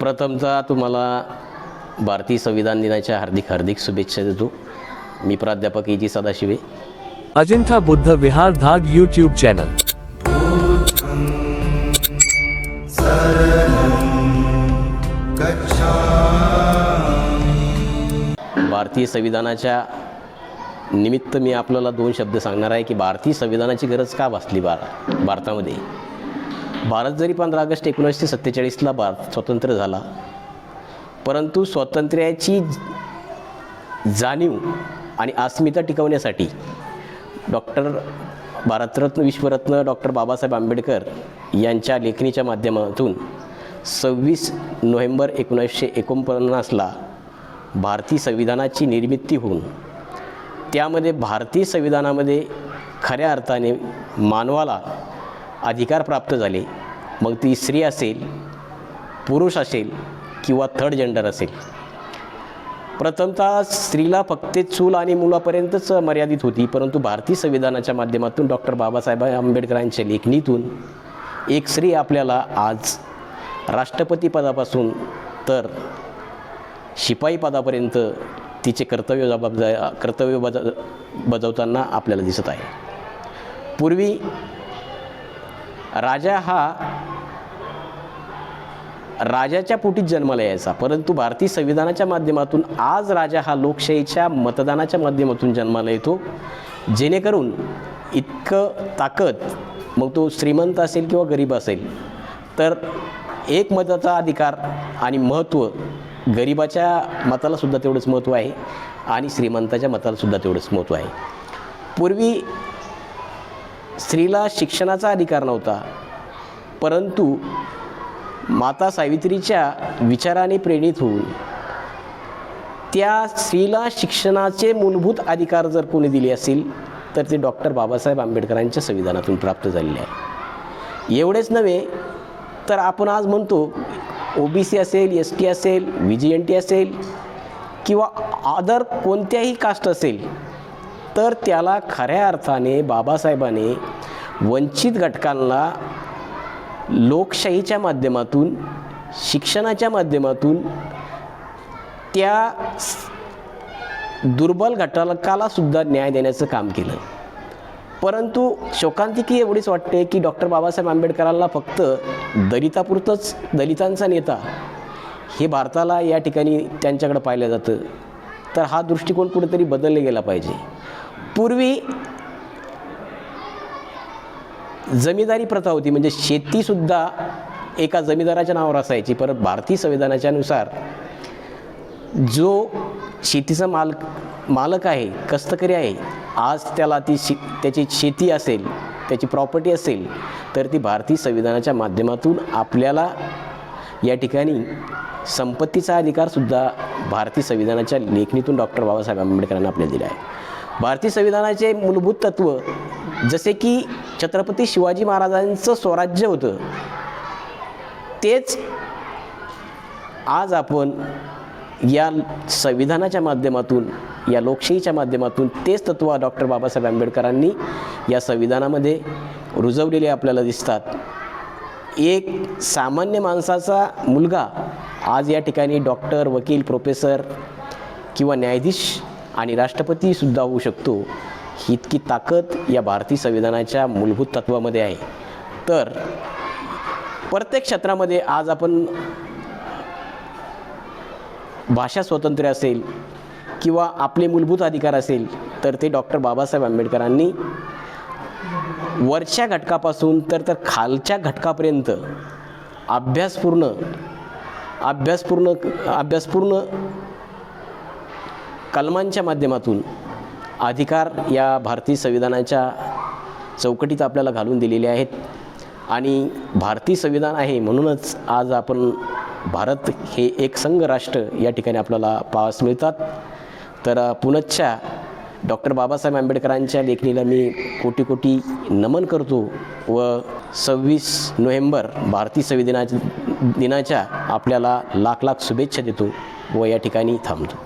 प्रथमतः तुम्हाला भारतीय संविधान दिनाच्या हार्दिक हार्दिक शुभेच्छा देतो. मी प्राध्यापक ए जी सदाशिवे. अजिंठा बुद्ध विहार धाग यूट्यूब चॅनल भारतीय संविधानाच्या निमित्त मी आपल्याला दोन शब्द सांगणार आहे की भारतीय संविधानाची गरज का भासली बा भारतामध्ये? भारत जरी पंधरा ऑगस्ट एकोणीसशे सत्तेचाळीसला भारत स्वतंत्र झाला परंतु स्वातंत्र्याची जाणीव आणि अस्मिता टिकवण्यासाठी डॉक्टर भारतरत्न विश्वरत्न डॉक्टर बाबासाहेब आंबेडकर यांच्या लेखणीच्या माध्यमातून सव्वीस नोव्हेंबर एकोणीसशे एकोणपन्नासला भारतीय संविधानाची निर्मिती होऊन त्यामध्ये भारतीय संविधानामध्ये खऱ्या अर्थाने मानवाला अधिकार प्राप्त झाले मग ती स्त्री असेल पुरुष असेल किंवा थर्ड जेंडर असेल. प्रथमतः स्त्रीला फक्त चूल आणि मुलापर्यंतच मर्यादित होती परंतु भारतीय संविधानाच्या माध्यमातून डॉक्टर बाबासाहेब आंबेडकरांच्या लेखणीतून एक स्त्री आपल्याला आज राष्ट्रपती पदापासून तर शिपाई पदापर्यंत तिचे कर्तव्य जबाबदार कर्तव्य बजा बजावताना आपल्याला दिसत आहे. पूर्वी राजा हा राजाच्या पोटीत जन्माला यायचा परंतु भारतीय संविधानाच्या माध्यमातून आज राजा हा लोकशाहीच्या मतदानाच्या माध्यमातून जन्माला येतो. जेणेकरून इतकं ताकद मग तो श्रीमंत असेल किंवा गरीब असेल तर एक मताचा अधिकार आणि महत्त्व गरिबाच्या मतालासुद्धा तेवढंच महत्त्व आहे आणि श्रीमंताच्या मतालासुद्धा तेवढंच महत्त्व आहे. पूर्वी स्त्रीला शिक्षणाचा अधिकार नव्हता. परंतु माता सावित्रीच्या विचाराने प्रेरित होऊन त्या स्त्रीला शिक्षणाचे मूलभूत अधिकार जर कोणी दिले असेल तर ते डॉक्टर बाबासाहेब आंबेडकरांच्या संविधानातून प्राप्त झालेले आहे. एवढेच नव्हे तर आपण आज म्हणतो ओ बी सी असेल एस टी असेल व्ही जी एन टी असेल किंवा अदर कोणत्याही कास्ट असेल तर त्याला खऱ्या अर्थाने बाबासाहेबाने वंचित घटकांना लोकशाहीच्या माध्यमातून शिक्षणाच्या माध्यमातून त्या दुर्बल घटकाला सुद्धा न्याय देण्याचं काम केलं. परंतु शोकांतिकी एवढीच वाटते की डॉक्टर बाबासाहेब आंबेडकरांना फक्त दलितापुरतंच दलितांचा नेता हे भारताला या ठिकाणी त्यांच्याकडे पाहिलं जातं तर हा दृष्टिकोन कुठेतरी बदलला गेला पाहिजे. पूर्वी जमीदारी प्रथा होती. म्हणजे शेतीसुद्धा एका जमीदाराच्या नावावर असायची. परत भारतीय संविधानाच्या नुसार जो शेतीचा माल मालक आहे कष्टकरी आहे आज त्याला ती शे त्याची शेती असेल त्याची प्रॉपर्टी असेल तर ती भारतीय संविधानाच्या माध्यमातून आपल्याला या ठिकाणी संपत्तीचा अधिकारसुद्धा भारतीय संविधानाच्या लेखणीतून डॉक्टर बाबासाहेब आंबेडकरांना आपल्याला दिला आहे. भारतीय संविधानाचे मूलभूत तत्त्व जसे की छत्रपती शिवाजी महाराजांचं स्वराज्य होतं तेच आज आपण या संविधानाच्या माध्यमातून या लोकशाहीच्या माध्यमातून तेच तत्व डॉक्टर बाबासाहेब आंबेडकरांनी या संविधानामध्ये रुजवलेले आपल्याला दिसतात. एक सामान्य माणसाचा मुलगा आज या ठिकाणी डॉक्टर वकील प्रोफेसर किंवा न्यायाधीश आणि राष्ट्रपतीसुद्धा होऊ शकतो ही इतकी ताकद या भारतीय संविधानाच्या मूलभूत तत्वामध्ये आहे. तर प्रत्येक क्षेत्रामध्ये आज आपण भाषा स्वातंत्र्य असेल किंवा आपले मूलभूत अधिकार असेल तर ते डॉक्टर बाबासाहेब आंबेडकरांनी वरच्या घटकापासून तर तर खालच्या घटकापर्यंत अभ्यासपूर्ण अभ्यासपूर्ण अभ्यासपूर्ण कलमांच्या माध्यमातून अधिकार या भारतीय संविधानाच्या चौकटीत आपल्याला घालून दिलेले आहेत. आणि भारतीय संविधान आहे म्हणूनच आज आपण भारत हे एक संघ राष्ट्र या ठिकाणी आपल्याला पाहास मिळतात. तर पुनच्च्या डॉक्टर बाबासाहेब आंबेडकरांच्या लेखणीला मी कोटी कोटी नमन करतो व सव्वीस नोव्हेंबर भारतीय संविधानाच्या दिनाच्या आपल्याला लाख लाख शुभेच्छा देतो व या ठिकाणी थांबतो.